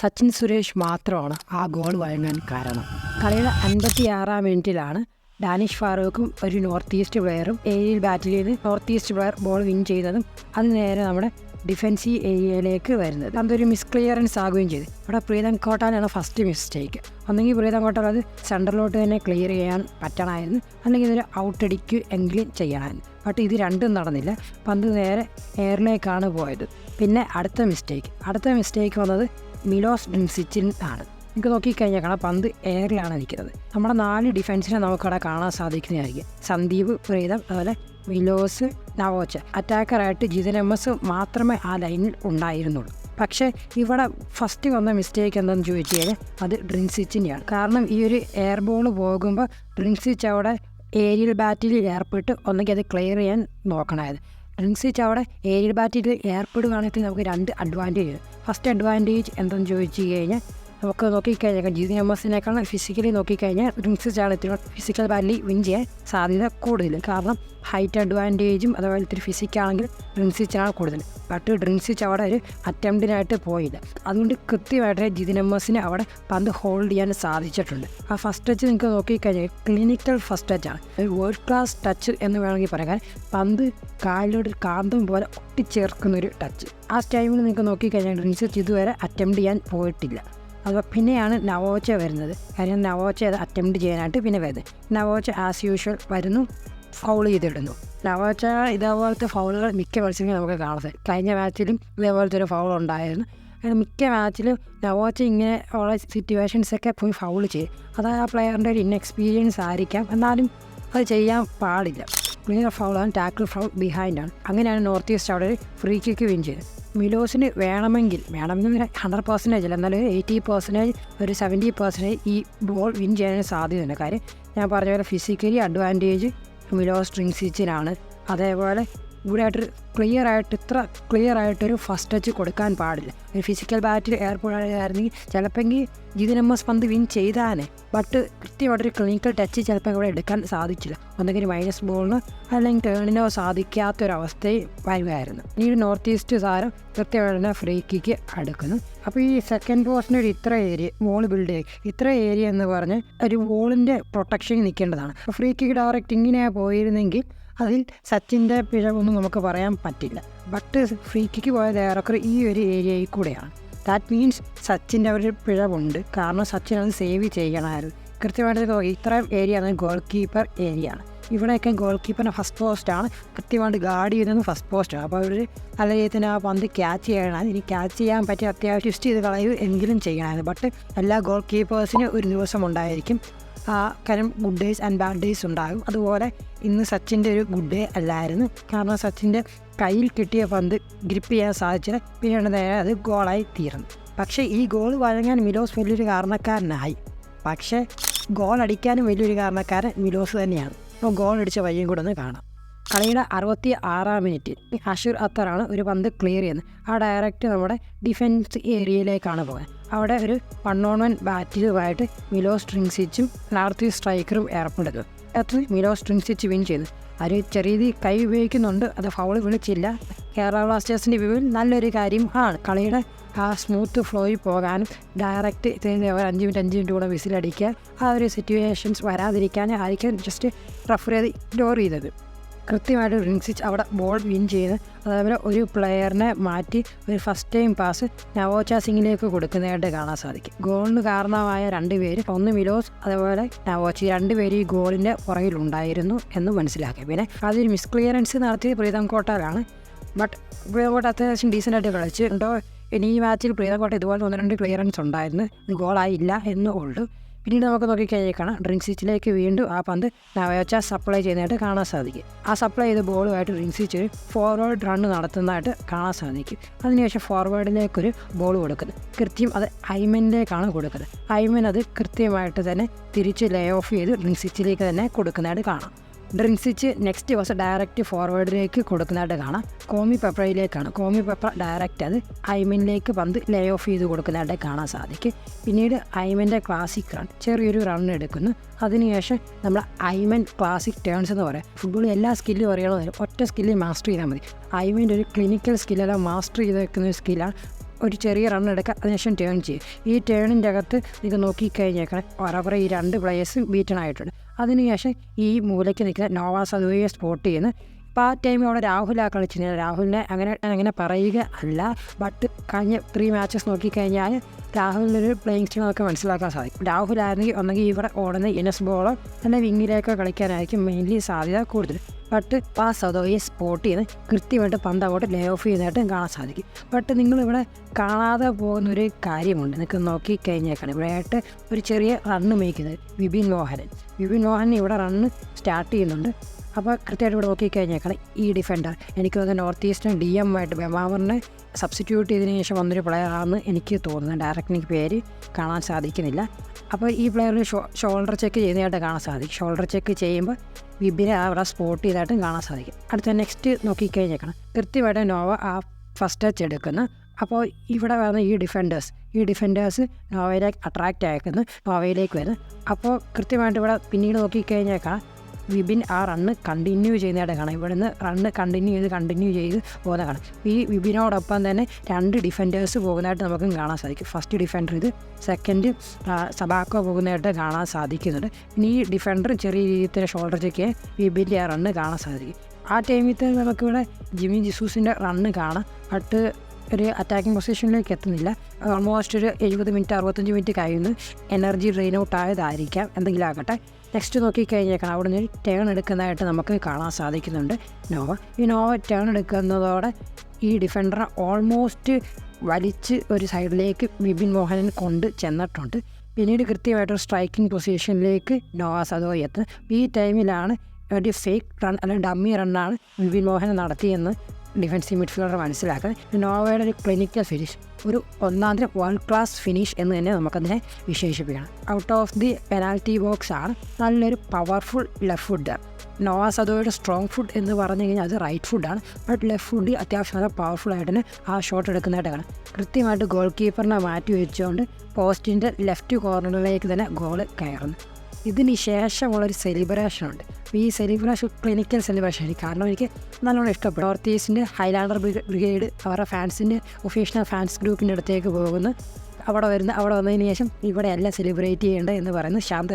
സച്ചിൻ സുരേഷ് മാത്രമാണ് ആ ഗോൾ വഴങ്ങാൻ കാരണം. കളിയുടെ അൻപത്തി ആറാം മിനിറ്റിലാണ് ഡാനിഷ് ഫാറൂഖും ഒരു നോർത്ത് ഈസ്റ്റ് പ്ലെയറും ഏരിയയിൽ ബാറ്റ് ചെയ്ത് north east player ball win ചെയ്തതും അത് നേരെ നമ്മുടെ ഡിഫൻസീവ് ഏരിയയിലേക്ക് വരുന്നത്. അതൊരു മിസ് ക്ലിയറൻസ് ആകുകയും ചെയ്തു. അവിടെ പ്രീതം കോട്ടാനാണ് ഫസ്റ്റ് മിസ്റ്റേക്ക് ഒന്നെങ്കിൽ പ്രീതം കോട്ടാൻ അത് സെന്ററിലോട്ട് തന്നെ ക്ലിയർ ചെയ്യാൻ പറ്റണമായിരുന്നു അല്ലെങ്കിൽ ഇതൊരു ഔട്ട് അടിക്കുക എങ്കിലും ചെയ്യണമായിരുന്നു ബട്ട് ഇത് രണ്ടും നടന്നില്ല. പന്ത് നേരെ എയറിലേക്കാണ് പോയത്. പിന്നെ അടുത്ത മിസ്റ്റേക്ക് അടുത്ത മിസ്റ്റേക്ക് വന്നത് മിലോസ് ഡിൻസിച്ചിൻ ആണ്. നിങ്ങൾക്ക് നോക്കിക്കഴിഞ്ഞാൽ കാണാം പന്ത് എയറിലാണ് നിൽക്കുന്നത്. നമ്മുടെ നാല് ഡിഫൻസിനെ നമുക്കവിടെ കാണാൻ സാധിക്കുന്നതായിരിക്കും. സന്ദീപ് പ്രീതം അതുപോലെ മിലോസ് നവോച്ച. അറ്റാക്കറായിട്ട് ജിതൻ എം എസ് മാത്രമേ ആ ലൈനിൽ ഉണ്ടായിരുന്നുള്ളൂ. പക്ഷേ ഇവിടെ ഫസ്റ്റ് വന്ന മിസ്റ്റേക്ക് എന്താണെന്ന് ചോദിച്ചു കഴിഞ്ഞാൽ അത് ഡ്രിൻസിച്ചിന്റെയാണ് കാരണം ഈ ഒരു എയർ ബോൾ പോകുമ്പോൾ ഡ്രിൻസിച്ച് അവിടെ ഏരിയൽ ബാറ്റിൽ ഏർപ്പെട്ട് ഒന്നെങ്കിൽ അത് ക്ലിയർ ചെയ്യാൻ നോക്കണമായത് ഡ്രിൻസിച്ച് അവിടെ ഏരിയൽ ബാറ്റിൽ ഏർപ്പെടുകയാണെങ്കിൽ നമുക്ക് രണ്ട് അഡ്വാന്റേജ് ഫസ്റ്റ് അഡ്വാന്റേജ് എന്തെന്ന് ചോദിച്ചു കഴിഞ്ഞാൽ നമുക്ക് നോക്കിക്കഴിഞ്ഞാൽ ജിതി എമ്മസിനേക്കാൾ ഫിസിക്കലി നോക്കിക്കഴിഞ്ഞാൽ ഡ്രിങ്ക്സിച്ചാണ് ഇത്തിരി ഫിസിക്കൽ വാലി വിൻ ചെയ്യാൻ സാധ്യത കൂടുതൽ. കാരണം ഹൈറ്റ് അഡ്വാന്റേജും അതുപോലെ ഇത്തിരി ഫിസിക്കാണെങ്കിൽ ഡ്രിങ്ക്സിച്ചാണ് കൂടുതൽ. ബട്ട് ഡ്രിങ്ക്സിച്ച് അവിടെ ഒരു അറ്റംപ്റ്റിനായിട്ട് പോയില്ല. അതുകൊണ്ട് കൃത്യമായിട്ട് ജിതിൻ എമ്മസിന് അവിടെ പന്ത് ഹോൾഡ് ചെയ്യാൻ സാധിച്ചിട്ടുണ്ട്. ആ ഫസ്റ്റ് ടച്ച് നിങ്ങൾക്ക് നോക്കിക്കഴിഞ്ഞാൽ ക്ലിനിക്കൽ ഫസ്റ്റ് ടച്ചാണ് ഒരു വേൾഡ് ക്ലാസ് ടച്ച് എന്ന് വേണമെങ്കിൽ പറയാൻ കാരണം പന്ത് കാലിലൂടെ കാന്തം പോലെ ഒട്ടിച്ചേർക്കുന്ന ഒരു ടച്ച് ആ ടൈമിൽ നിങ്ങൾക്ക് നോക്കിക്കഴിഞ്ഞാൽ ഡ്രിങ്ക്സ് ഇതുവരെ അറ്റംപ്റ്റ് ചെയ്യാൻ പോയിട്ടില്ല. അത് പിന്നെയാണ് നവോച്ച വരുന്നത്. കാര്യം നവോച്ച അത് അറ്റംപ്റ്റ് ചെയ്യാനായിട്ട് പിന്നെ വരുന്നത്. നവോച്ച ആസ് യൂഷ്വൽ വരുന്നു ഫൗൾ ചെയ്തിടുന്നു. നവോച്ച ഇതേപോലത്തെ ഫൗളുകൾ മിക്ക മത്സരങ്ങളും നമുക്ക് കാണുന്നത് കഴിഞ്ഞ മാച്ചിലും ഇതേപോലത്തെ ഒരു ഫൗൾ ഉണ്ടായിരുന്നു. അങ്ങനെ മിക്ക മാച്ചിലും നവോച്ച ഇങ്ങനെ ഉള്ള സിറ്റുവേഷൻസൊക്കെ പോയി ഫൗൾ ചെയ്യും. അത് ആ പ്ലെയറിന്റെ ഒരു ഇൻഎക്സ്പീരിയൻസ് ആയിരിക്കാം. എന്നാലും അത് ചെയ്യാൻ പാടില്ല. ക്ലിയർ ഫൗളാണ് ടാക്കിൾ ഫൗൾ ബിഹൈൻഡാണ് അങ്ങനെയാണ് നോർത്ത് ഈസ്റ്റ് അവിടെ ഫ്രീ കിക്ക് വിൻ ചെയ്തത്. മിലോസിന് വേണമെങ്കിൽ വേണമെങ്കിൽ ഹൺഡ്രഡ് പെർസെന്റേജ് അല്ല എന്നാലും എയ്റ്റി പെർസെന്റേജ് ഒരു സെവന്റി പെർസെന്റേജ് ഈ ബോൾ വിൻ ചെയ്യാൻ സാധ്യതയുണ്ട്. കാര്യം ഞാൻ പറഞ്ഞ പോലെ ഫിസിക്കലി അഡ്വാന്റേജ് മിലോസ് ട്രിങ്സിച്ചിനാണ് അതേപോലെ ഇവിടെ ക്ലിയർ ആയിട്ട് ഇത്ര ക്ലിയർ ആയിട്ടൊരു ഫസ്റ്റ് ടച്ച് കൊടുക്കാൻ പാടില്ല. ഒരു ഫിസിക്കൽ ബാറ്റിൽ ഏർപ്പെടുകയായിരുന്നെങ്കിൽ ചിലപ്പോൾ ജിതിൻ എം എസ് പന്ത് വിൻ ചെയ്താനെ. ബട്ട് കൃത്യമായിട്ടൊരു ക്ലിനിക്കൽ ടച്ച് ചിലപ്പോൾ ഇവിടെ എടുക്കാൻ സാധിച്ചില്ല. ഒന്നെങ്കിൽ മൈനസ് ബോളിന് അല്ലെങ്കിൽ ടേണിനോ സാധിക്കാത്തൊരവസ്ഥയിൽ വരുമായിരുന്നു. ഒരു നോർത്ത് ഈസ്റ്റ് താരം കൃത്യമായിട്ട് ഫ്രീ കിക്ക് അടുക്കുന്നു അപ്പോൾ ഈ സെക്കൻഡ് പോസ്റ്റിന്റെ ഒരു ഇത്ര ഏരിയ വോൾ ബിൽഡ് ചെയ്യും. ഇത്ര ഏരിയ എന്ന് പറഞ്ഞ് ഒരു വോളിന്റെ പ്രൊട്ടക്ഷൻ നിൽക്കേണ്ടതാണ്. ഫ്രീ കിക്ക് ഡയറക്റ്റ് ഇങ്ങനെ പോയിരുന്നെങ്കിൽ അതിൽ സച്ചിന്റെ പിഴവൊന്നും നമുക്ക് പറയാൻ പറ്റില്ല. ബട്ട് ഫ്രീ കിക്ക് പോയത് ഏറെക്കുറെ ഈ ഒരു ഏരിയയിൽ കൂടെയാണ്. ദാറ്റ് മീൻസ് സച്ചിന്റെ ഒരു പിഴവുണ്ട്. കാരണം സച്ചിൻ അത് സേവ് ചെയ്യണമായിരുന്നു. കൃത്യമായിട്ട് ഇത് ഇത്രയും ഏരിയ ആണ് ഗോൾ കീപ്പർ ഏരിയ ആണ്. ഇവിടെയൊക്കെ ഗോൾ കീപ്പറിന്റെ ഫസ്റ്റ് പോസ്റ്റാണ് കൃത്യമായിട്ട് ഗാർഡ് ചെയ്യുന്നത് ഫസ്റ്റ് പോസ്റ്റാണ് അപ്പോൾ അവർ നല്ല രീതിയിൽ തന്നെ ആ പന്ത് ക്യാച്ച് ചെയ്യണം ഇനി ക്യാച്ച് ചെയ്യാൻ പറ്റിയ അത്യാവശ്യം ട്വിസ്റ്റ് ചെയ്ത് കളയുക എങ്കിലും ചെയ്യണമായിരുന്നു. ബട്ട് എല്ലാ ഗോൾ കീപ്പേഴ്സിനും ഒരു ദിവസം ഉണ്ടായിരിക്കും. കാര്യം good days and bad days ഉണ്ടാകും. അതുപോലെ ഇന്ന് സച്ചിന്റെ ഒരു ഗുഡ് ഡേ അല്ലായിരുന്നു. കാരണം സച്ചിന്റെ കയ്യിൽ കിട്ടിയ പന്ത് ഗ്രിപ്പ് ചെയ്യാൻ സാധിച്ചില്ല. പിന്നീട് നേരെ അത് ഗോളായി തീർന്നു. പക്ഷേ ഈ ഗോൾ വഴങ്ങാൻ മിലോസ് വലിയൊരു കാരണക്കാരനായി. പക്ഷേ ഗോൾ അടിക്കാനും വലിയൊരു കാരണക്കാരൻ മിലോസ് തന്നെയാണ്. അപ്പോൾ ഗോൾ അടിച്ച വഴിയും കൂടെ ഒന്ന് കാണാം. കളിയുടെ അറുപത്തി ആറാം മിനിറ്റിൽ അഷുർ അത്തറാണ് ഒരു പന്ത് ക്ലിയർ ചെയ്യുന്നത്. ആ ഡയറക്റ്റ് നമ്മുടെ ഡിഫൻസ് ഏരിയയിലേക്കാണ് പോകാൻ അവിടെ ഒരു വൺ ഓൺ വൺ ബാറ്റിലുമായിട്ട് മിലോ സ്ട്രിങ്സിച്ചും ലാർത്തി സ്ട്രൈക്കറും ഏർപ്പെടുന്നു. അത്ര മിലോ സ്ട്രിങ്സിച്ച് വിൻ ചെയ്തു. അവർ ചെറിയ രീതി കൈ ഉപയോഗിക്കുന്നുണ്ട്. അത് ഫൗൾ വിളിച്ചില്ല. കേരള ബ്ലാസ്റ്റേഴ്സിന്റെ വ്യൂവിൽ നല്ലൊരു കാര്യം ആണ് കളിയുടെ ആ സ്മൂത്ത് ഫ്ലോയിൽ പോകാനും ഡയറക്റ്റ് ഒരു അഞ്ച് മിനിറ്റ് അഞ്ച് മിനിറ്റ് കൂടെ വിസിലടിക്കുക ആ ഒരു സിറ്റുവേഷൻസ് വരാതിരിക്കാൻ ആയിരിക്കും ജസ്റ്റ് റഫർ ചെയ്ത് ഇഗ്നോർ ചെയ്തത് കൃത്യമായിട്ട് റിൻസിച്ച് അവിടെ ബോൾ വിൻ ചെയ്ത് അതേപോലെ ഒരു പ്ലെയറിനെ മാറ്റി ഒരു ഫസ്റ്റ് ടൈം പാസ് നവോച്ച സിംഗിലേക്ക് കൊടുക്കുന്നതായിട്ട് കാണാൻ സാധിക്കും. ഗോളിന് കാരണമായ രണ്ട് പേര് ഒന്ന് മിലോസ് അതേപോലെ നവോച്ച. രണ്ടുപേര് രണ്ട് പേര് ഈ ഗോളിന്റെ പുറകിലുണ്ടായിരുന്നു എന്ന് മനസ്സിലാക്കി. പിന്നെ അതൊരു മിസ് ക്ലിയറൻസ് നടത്തിയത് പ്രീതം കോട്ടാലാണ്. ബട്ട് പ്രീതം കോട്ട അത്യാവശ്യം ഡീസന്റ് ആയിട്ട് കളിച്ച് ഇനി ഈ മാച്ചിൽ പ്രീതം കോട്ട ഇതുപോലെ ഒന്ന് രണ്ട് ക്ലിയറൻസ് ഉണ്ടായിരുന്നു. ഗോളായില്ല എന്ന് ഉള്ളൂ പിന്നീട് നമുക്ക് നോക്കിക്കഴിഞ്ഞാൽ കാണാം ഡ്രിങ്ക് സീറ്റിലേക്ക് വീണ്ടും ആ പന്ത് നവയോച്ച സപ്ലൈ ചെയ്യുന്നതായിട്ട് കാണാൻ സാധിക്കും. ആ സപ്ലൈ ചെയ്ത ബോളുമായിട്ട് ഡ്രിങ്ക് സീറ്റ് ഒരു ഫോർവേഡ് റൺ നടത്തുന്നതായിട്ട് കാണാൻ സാധിക്കും. അതിനുശേഷം ഫോർവേഡിലേക്കൊരു ബോൾ കൊടുക്കുന്നത്. കൃത്യം അത് ഐമനിലേക്കാണ് കൊടുക്കുന്നത്. ഐമൻ അത് കൃത്യമായിട്ട് തന്നെ തിരിച്ച് ലേ ഓഫ് ചെയ്ത് ഡ്രിങ്ക് സീറ്റിലേക്ക് തന്നെ കൊടുക്കുന്നതായിട്ട് കാണാം. ഡ്രിങ്ക് സ്വിച്ച് നെക്സ്റ്റ് ദിവസം ഡയറക്റ്റ് ഫോർവേഡിലേക്ക് കൊടുക്കുന്നതായിട്ട് കാണാം. കോമി പെപ്പറയിലേക്കാണ്. കോമി പെപ്പർ ഡയറക്റ്റ് അത് ഐമിനിലേക്ക് പന്ത് ലേ ഓഫ് ചെയ്ത് കൊടുക്കുന്നതായിട്ട് കാണാൻ സാധിക്കും. പിന്നീട് ഐമന്റെ ക്ലാസിക് റൺ ചെറിയൊരു റൺ എടുക്കുന്നു. അതിനുശേഷം നമ്മൾ ഐമൻ ക്ലാസിക് ടേൺസ് എന്ന് പറയാം. ഫുട്ബോൾ എല്ലാ സ്കില്ലും അറിയണമെന്നില്ല ഒറ്റ സ്കില്ലിൽ മാസ്റ്റർ ചെയ്താൽ മതി. ഐമന്റെ ഒരു ക്ലിനിക്കൽ സ്കില്ലെല്ലാം മാസ്റ്റർ ചെയ്ത് വെക്കുന്ന ഒരു സ്കില്ലാണ് ഒരു ചെറിയ റൺ എടുക്കുക അതിനുശേഷം ടേൺ ചെയ്യും. ഈ ടേണിന്റെ അകത്ത് നിങ്ങൾക്ക് നോക്കിക്കഴിഞ്ഞേക്കണം ഓരോക്കുറെ ഈ രണ്ട് പ്ലേയേഴ്സ് ബീറ്റണായിട്ടുണ്ട് അതിനുശേഷം ഈ മൂലയ്ക്ക് നിൽക്കുന്ന നോവാസ് സദുവയെ സ്പോട്ട് ചെയ്യുന്ന. അപ്പോൾ ആ ടൈമിൽ അവിടെ രാഹുലാ കളിച്ചിരുന്നത് രാഹുലിനെ അങ്ങനെ അങ്ങനെ പറയുക അല്ല ബട്ട് കഴിഞ്ഞ ത്രീ മാച്ചസ് നോക്കിക്കഴിഞ്ഞാൽ രാഹുലിനൊരു പ്ലേയിങ് സ്റ്റൈൽ നമുക്ക് മനസ്സിലാക്കാൻ സാധിക്കും. രാഹുലായിരുന്നെങ്കിൽ ഒന്നെങ്കിൽ ഇവിടെ ഓടുന്ന ഇനസ് ബോളോ തന്നെ വിങ്ങിലേക്കോ കളിക്കാനായിരിക്കും മെയിൻലി സാധ്യത കൂടുതൽ. ബട്ട് ആ ഈ സ്പോട്ട് ചെയ്ത് കൃത്യമായിട്ട് പന്ത് അങ്ങോട്ട് ലേ ഓഫ് ചെയ്യുന്നതായിട്ടും കാണാൻ സാധിക്കും. ബട്ട് നിങ്ങളിവിടെ കാണാതെ പോകുന്ന ഒരു കാര്യമുണ്ട്. നിങ്ങൾക്ക് നോക്കി കഴിഞ്ഞേക്കാണ്. ഇവിടെയായിട്ട് ഒരു ചെറിയ റണ്ണ് മേയ്ക്കുന്നത് വിപിൻ മോഹനൻ. വിപിൻ മോഹൻ ഇവിടെ റണ്ണ് സ്റ്റാർട്ട് ചെയ്യുന്നുണ്ട്. അപ്പോൾ കൃത്യമായിട്ട് ഇവിടെ നോക്കിക്കഴിഞ്ഞേക്കണം ഈ ഡിഫൻഡർ എനിക്ക് തോന്നുന്നത് നോർത്ത് ഈസ്റ്റേൺ ഡി എം ആയിട്ട് ബെമാവറിനെ സബ്സ്റ്റിറ്റ്യൂട്ട് ചെയ്തതിന് ശേഷം വന്നൊരു പ്ലെയറാണെന്ന് എനിക്ക് തോന്നുന്നത് ഡയറക്റ്റ് എനിക്ക് പേര് കാണാൻ സാധിക്കുന്നില്ല. അപ്പോൾ ഈ പ്ലെയറിന് ഷോൾഡർ ചെക്ക് ചെയ്യുന്നതായിട്ട് കാണാൻ സാധിക്കും. ഷോൾഡർ ചെക്ക് ചെയ്യുമ്പോൾ വിബിനെ അവിടെ സ്പോട്ട് ചെയ്തായിട്ടും കാണാൻ സാധിക്കും. അടുത്ത നെക്സ്റ്റ് നോക്കിക്കഴിഞ്ഞേക്കണം കൃത്യമായിട്ട് നോവ ആ ഫസ്റ്റ് ടച്ച് എടുക്കുന്നു. അപ്പോൾ ഇവിടെ വരുന്ന ഈ ഡിഫൻഡേഴ്സ് ഈ ഡിഫൻഡേഴ്സ് നോവയിലേക്ക് അട്രാക്റ്റ് അയക്കുന്നു നോവയിലേക്ക് വരുന്നു. അപ്പോൾ കൃത്യമായിട്ട് ഇവിടെ പിന്നീട് നോക്കിക്കഴിഞ്ഞേക്കാം വിപിൻ ആ റണ്ണ് കണ്ടിന്യൂ ചെയ്യുന്നതായിട്ട് കാണാം. ഇവിടുന്ന് റണ്ണ് കണ്ടിന്യൂ ചെയ്ത് കണ്ടിന്യൂ ചെയ്ത് പോകുന്ന കാണാം. ഈ വിപിനോടൊപ്പം തന്നെ രണ്ട് ഡിഫൻഡേഴ്സ് പോകുന്നതായിട്ട് നമുക്കും കാണാൻ സാധിക്കും. ഫസ്റ്റ് ഡിഫൻഡർ ഇത് സെക്കൻഡ് സബാക്കോ പോകുന്നതായിട്ട് കാണാൻ സാധിക്കുന്നുണ്ട്. ഇനി ഈ ഡിഫൻഡർ ചെറിയ രീതിയിൽ തന്നെ ഷോൾഡർ ചെക്ക് വിപിന്റെ ആ റണ്ണ് കാണാൻ സാധിക്കും. ആ ടൈമിൽ തന്നെ നമുക്കിവിടെ ജിമി ജിസൂസിന്റെ റണ്ണ് കാണാം. ബട്ട് ഒരു അറ്റാക്കിംഗ് പൊസിഷനിലേക്ക് എത്തുന്നില്ല. ഓൾമോസ്റ്റ് ഒരു എഴുപത് മിനിറ്റ് അറുപത്തഞ്ച് മിനിറ്റ് കഴിയുന്നു. എനർജി ഡ്രെയിൻ ഔട്ട് ആയതായിരിക്കാം. എന്തെങ്കിലും ആകട്ടെ. നെക്സ്റ്റ് നോക്കിക്കഴിഞ്ഞേക്കണം. അവിടെ നിന്ന് ടേൺ എടുക്കുന്നതായിട്ട് നമുക്ക് കാണാൻ സാധിക്കുന്നുണ്ട്. നോവ ഈ നോവ ടേൺ എടുക്കുന്നതോടെ ഈ ഡിഫൻഡറെ ഓൾമോസ്റ്റ് വലിച്ച് ഒരു സൈഡിലേക്ക് വിപിൻ മോഹനൻ കൊണ്ട് ചെന്നിട്ടുണ്ട്. പിന്നീട് കൃത്യമായിട്ടൊരു സ്ട്രൈക്കിംഗ് പൊസിഷനിലേക്ക് നോവ സദോ എത്തും ഈ ടൈമിലാണ് ഒരു ഫേക്ക് റൺ അല്ലെങ്കിൽ ഡമ്മി റണ്ണാണ് വിപിൻ മോഹൻ നടത്തിയെന്ന് ഡിഫൻസീവ് മിഡ്ഫീൽഡർ മനസ്സിലാക്കുന്നത്. നോവയുടെ ഒരു ക്ലിനിക്കൽ ഫിനിഷ് ഒരു ഒന്നാന്തര വേൾഡ് ക്ലാസ് ഫിനിഷ് എന്ന് തന്നെ നമുക്കതിനെ വിശേഷിപ്പിക്കണം. Out of the penalty box ആണ് നല്ലൊരു പവർഫുൾ ലെഫ്റ്റ് ഫുഡ് നോവ സദോയുടെ സ്ട്രോങ് ഫുഡ് എന്ന് പറഞ്ഞു കഴിഞ്ഞാൽ അത് റൈറ്റ് ഫുഡാണ് ബട്ട് ലെഫ്റ്റ് ഫുഡ് അത്യാവശ്യം നല്ല പവർഫുൾ ആയിട്ട് തന്നെ ആ ഷോട്ട് എടുക്കുന്നതായിട്ട് കാണാം കൃത്യമായിട്ട് ഗോൾ കീപ്പറിനെ മാറ്റി വെച്ചുകൊണ്ട് പോസ്റ്റിന്റെ ലെഫ്റ്റ് കോർണറിലേക്ക് തന്നെ ഗോൾ കയറുന്നു. ഇതിന് ശേഷമുള്ളൊരു സെലിബ്രേഷൻ ഉണ്ട്. ഈ സെലിബ്രേഷൻ ക്ലിനിക്കൽ സെലിബ്രേഷൻ എനിക്ക് കാരണം എനിക്ക് നല്ലോണം ഇഷ്ടപ്പെട്ടു. നോർത്ത് ഈസ്റ്റിന്റെ ഹൈലാൻഡർ ബ്രിഗേഡ് അവരുടെ ഫാൻസിന്റെ ഒഫീഷ്യൽ ഫാൻസ് ഗ്രൂപ്പിന്റെ അടുത്തേക്ക് പോകുന്നു. അവിടെ വരുന്ന അവിടെ വന്നതിന് ശേഷം ഇവിടെയല്ല സെലിബ്രേറ്റ് ചെയ്യേണ്ടത് എന്ന് പറയുന്നത് ശാന്ത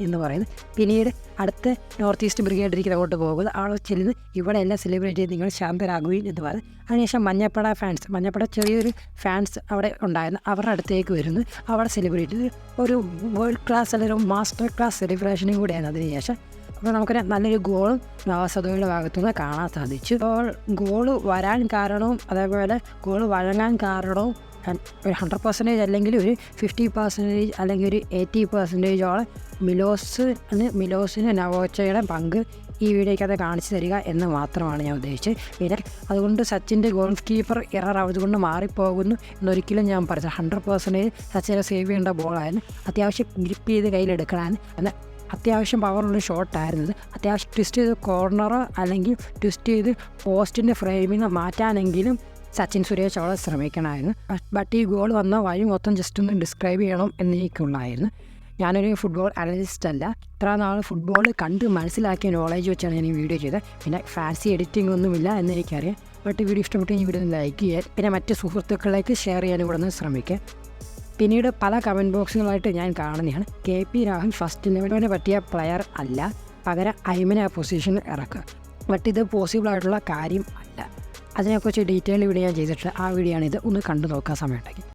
എന്ന് പറയുന്നത്. പിന്നീട് അടുത്ത നോർത്ത് ഈസ്റ്റ് ബ്രിഗേഡ് ഇരിക്കുന്ന അങ്ങോട്ട് പോകുന്നത് അവിടെ ചെല്ലുന്നത് ഇവിടെയല്ല സെലിബ്രേറ്റ് ചെയ്ത് നിങ്ങൾ ശാന്ത എന്ന് പറയുന്നത്. അതിനുശേഷം മഞ്ഞപ്പട ഫാൻസ് മഞ്ഞപ്പട ചെറിയൊരു ഫാൻസ് അവിടെ ഉണ്ടായിരുന്നു. അവരുടെ അടുത്തേക്ക് വരുന്നു. അവിടെ സെലിബ്രേറ്റ് ഒരു വേൾഡ് ക്ലാസ് അല്ലെങ്കിൽ ഒരു മാസ്റ്റർ ക്ലാസ് സെലിബ്രേഷനും കൂടിയാണ് അതിനുശേഷം അപ്പോൾ നമുക്കൊരു നല്ലൊരു ഗോളും ഭാഗത്തു നിന്ന് കാണാൻ സാധിച്ചു. അപ്പോൾ ഗോൾ വരാൻ കാരണവും അതേപോലെ ഗോൾ വഴങ്ങാൻ കാരണവും ഒരു ഹൺഡ്രഡ് പെർസെന്റേജ് അല്ലെങ്കിൽ ഒരു ഫിഫ്റ്റി പെർസെന്റേജ് അല്ലെങ്കിൽ ഒരു എയ്റ്റി പെർസെന്റേജോളം മിലോസ് മിലോസിന് നവോച്ചയുടെ പങ്ക് ഈ വീഡിയോയ്ക്കകത്ത് കാണിച്ചു തരിക എന്ന് മാത്രമാണ് ഞാൻ ഉദ്ദേശിച്ചത്. പിന്നെ അതുകൊണ്ട് സച്ചിന്റെ ഗോൾ കീപ്പർ എറർ അതുകൊണ്ട് മാറിപ്പോകുന്നു എന്നൊരിക്കലും ഞാൻ പറഞ്ഞത് ഹൺഡ്രഡ് പെർസെന്റേജ് സച്ചിനെ സേവ് ചെയ്യേണ്ട ബോളായിരുന്നു അത്യാവശ്യം ഗ്രിപ്പ് ചെയ്ത് കയ്യിലെടുക്കണം എന്നാൽ അത്യാവശ്യം പവറുള്ള ഷോട്ടായിരുന്നത് അത്യാവശ്യം ട്വിസ്റ്റ് ചെയ്ത് കോർണറോ അല്ലെങ്കിൽ ട്വിസ്റ്റ് ചെയ്ത് പോസ്റ്റിന്റെ ഫ്രെയിമിങ് മാറ്റാനെങ്കിലും സച്ചിൻ സുരേഷ് അവിടെ ശ്രമിക്കണമായിരുന്നു. ബട്ട് ഈ ഗോൾ വന്ന വഴി മൊത്തം ജസ്റ്റ് ഒന്ന് ഡിസ്ക്രൈബ് ചെയ്യണം എന്നെനിക്കുള്ളായിരുന്നു ഞാനൊരു ഫുട്ബോൾ അനലിസ്റ്റ് അല്ല. ഇത്ര നാൾ ഫുട്ബോൾ കണ്ട് മനസ്സിലാക്കിയ നോളേജ് വെച്ചാണ് ഞാൻ ഈ വീഡിയോ ചെയ്തത്. പിന്നെ ഫാൻസി എഡിറ്റിംഗ് ഒന്നുമില്ല എന്ന് എനിക്കറിയാം. ബട്ട് വീഡിയോ ഇഷ്ടപ്പെട്ട് ഈ വീഡിയോ ലൈക്ക് ചെയ്യാൻ പിന്നെ മറ്റ് സുഹൃത്തുക്കളിലേക്ക് ഷെയർ ചെയ്യാനും കൂടെ ഒന്ന് ശ്രമിക്കുക. പിന്നീട് പല കമന്റ് ബോക്സുകളായിട്ട് ഞാൻ കാണുന്നതാണ്. കെ പി രാഹുൽ ഫസ്റ്റ് ഇലവനെ പറ്റിയ പ്ലെയർ അല്ല. പകരം ഐമനെ ആ പൊസിഷനിൽ ഇറക്കുക. ബട്ട് ഇത് പോസിബിൾ ആയിട്ടുള്ള കാര്യം അല്ല. അതിനെക്കുറിച്ച് ഡീറ്റെയിൽ വീഡിയോ ഞാൻ ചെയ്തിട്ട് ആ വീഡിയോ ആണ് ഇത് ഒന്ന് കണ്ടു നോക്കാൻ സമയമുണ്ടെങ്കിൽ.